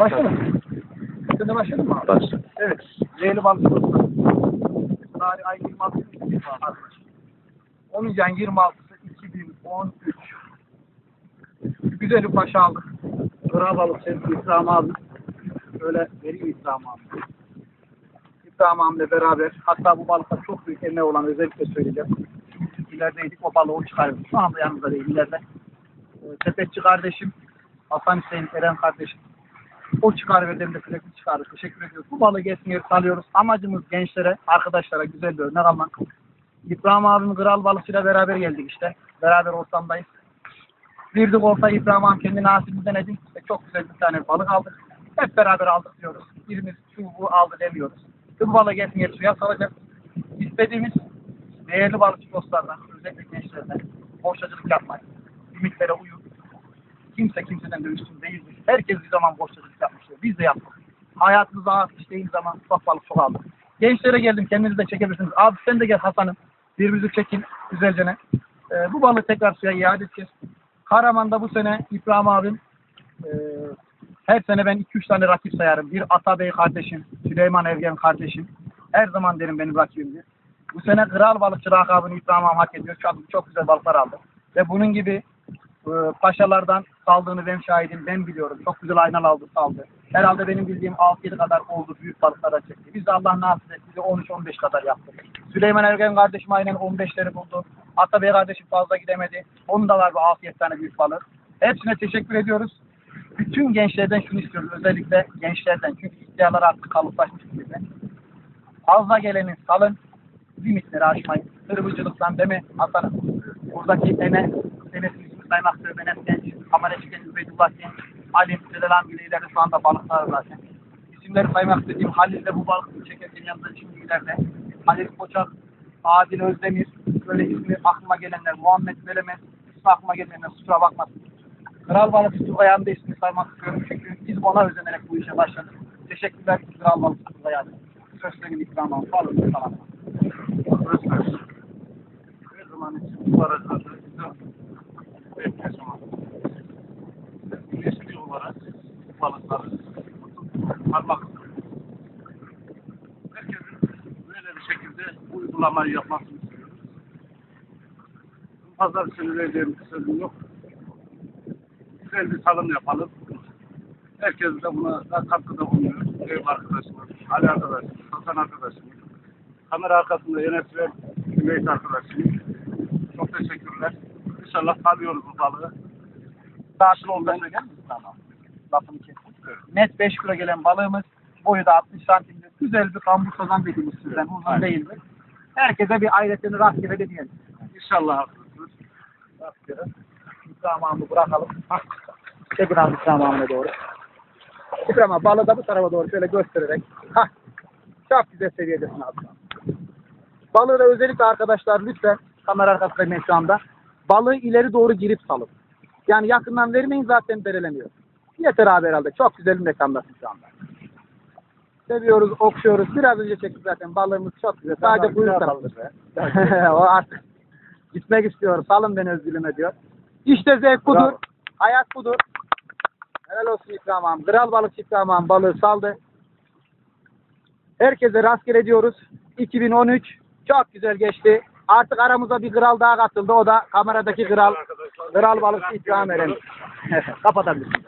Başlayalım. Sen de başladın mı abi? Başla. Evet. Zeyli balık dostlar. Tarih ay 26 arkadaş. 10. ayın 26'sı 2013. Güzel bir paşa aldık. Kıra balık sevgili İslam abi. Böyle vereyim İslam abi. İslam abimle beraber hatta bu balıkta çok büyük emeği olan özellikle söyleyeceğim. İlerideydik o balığı o çıkardı. Şu anda yanımızda değil ileride. Ee, Sepetçi kardeşim, Hasan Hüseyin Eren kardeşim. O çıkar ve de sürekli çıkarır. Teşekkür ediyoruz. Bu balığı geçmeye salıyoruz. Amacımız gençlere, arkadaşlara güzel bir örnek almak. İbrahim abim kral balıkçıyla beraber geldik işte. Beraber ortamdayız. Girdik olsa İbrahim abim kendi nasibini denedi ve çok güzel bir tane balık aldık. Hep beraber aldık diyoruz. Birimiz şu bu aldı demiyoruz. Bu balığı geçmeye suya salacak. İstediğimiz değerli balıkçı dostlardan, özellikle gençlerden boşacılık yapmayın. Limitlere uyun. Kimse kimseden de üstün değildir. Herkes bir zaman boşacılık yapmıştır. Biz de yaptık. Hayatımıza ağır işlediğim zaman ufak balık çok aldık. Gençlere geldim. Kendiniz de çekebilirsiniz. Abi sen de gel Hasan'ım. Birbirinizi çekin güzelce. Ee, bu balığı tekrar suya iade edeceğiz. Karaman'da bu sene İbrahim abim e, her sene ben 2-3 tane rakip sayarım. Bir Atabey kardeşim, Süleyman Evgen kardeşim. Her zaman derim benim rakibimdir. Bu sene kral balıkçı lakabını İbrahim abim hak ediyor. Çok, çok güzel balıklar aldı. Ve bunun gibi e, paşalardan saldığını ben şahidim, ben biliyorum. Çok güzel aynalı aldı, saldı. Herhalde benim bildiğim 6-7 kadar oldu büyük balıklara çekti. Biz de Allah nasip etti, bize 13-15 kadar yaptık. Süleyman Ergen kardeşim aynen 15'leri buldu. Atabey kardeşim fazla gidemedi. Onun da var bu 6-7 tane büyük balık. Hepsine teşekkür ediyoruz. Bütün gençlerden şunu istiyoruz, özellikle gençlerden. Çünkü ihtiyarlar artık kalıplaşmış gibi. Fazla gelenin salın, limitleri aşmayın. Hırvıcılıktan değil mi Hasan'ım? Buradaki Ene, Enes ismi saymaktır, Enes Genç, Kamera Şiken, Übeydullah Genç, Halim, Selam gibi ileride şu anda balıklar zaten. İsimleri saymak istediğim Halil de bu balık çekerken yanında şimdi ileride. Halil Koçak, Adil Özdemir, böyle ismi aklıma gelenler, Muhammed Melemen, ismi aklıma gelenler, kusura bakmasın. Kral Balıkçı Turgay'ın da ismini saymak istiyorum çünkü biz ona özenerek bu işe başladık. Teşekkürler Kral Balıkçı Turgay'a. Sözlerin ikramı, sağlıklı falan. Özler. Her zaman için bu barajlarda güzel bir yaşamak. Güneşli olarak balıkları parmak Herkesin böyle bir şekilde uygulamayı yapmasını istiyoruz. Fazla bir vereceğim bir sözüm yok. Güzel bir salım yapalım. Herkes de buna da katkıda bulunuyor. Ev arkadaşımız, Ali arkadaşımız, Hasan arkadaşımız. Kamera arkasında ve Cüneyt arkadaşım. Çok teşekkürler. İnşallah kalıyoruz bu balığı. Saatli olduğunu söyler misin ama? Lafını kestim. Net 5 kilo gelen balığımız boyu da 60 santimdir. Güzel bir kambur sazan dediğimiz sizden uzun Aynen. değildir. Herkese bir ailetini rastgele de diyelim. İnşallah haklısınız. Rastgele. İkramamı bırakalım. Hah. Çekin abi ikramamına doğru. İkramam balığı da bu tarafa doğru şöyle göstererek. Hah. Çok güzel seviyedesin abi. Balığı da özellikle arkadaşlar lütfen kamera arkasındayım şu anda. Balığı ileri doğru girip salın. Yani yakından vermeyin zaten bereleniyor. Yeter abi herhalde. Çok güzel bir mekandasın şu anda. Seviyoruz, okşuyoruz. Biraz önce çektik zaten. Balığımız çok güzel. Sadece kuyruk tarafı. o artık gitmek istiyor. Salın beni özgürlüğüme diyor. İşte zevk budur. Bravo. Hayat budur. Helal olsun İkram ağam. Kral balık İkram ağam balığı saldı. Herkese rastgele diyoruz. 2013 çok güzel geçti. Artık aramıza bir kral daha katıldı. O da kameradaki kral. Kral balık İkram Eren. Kapatabilirsin.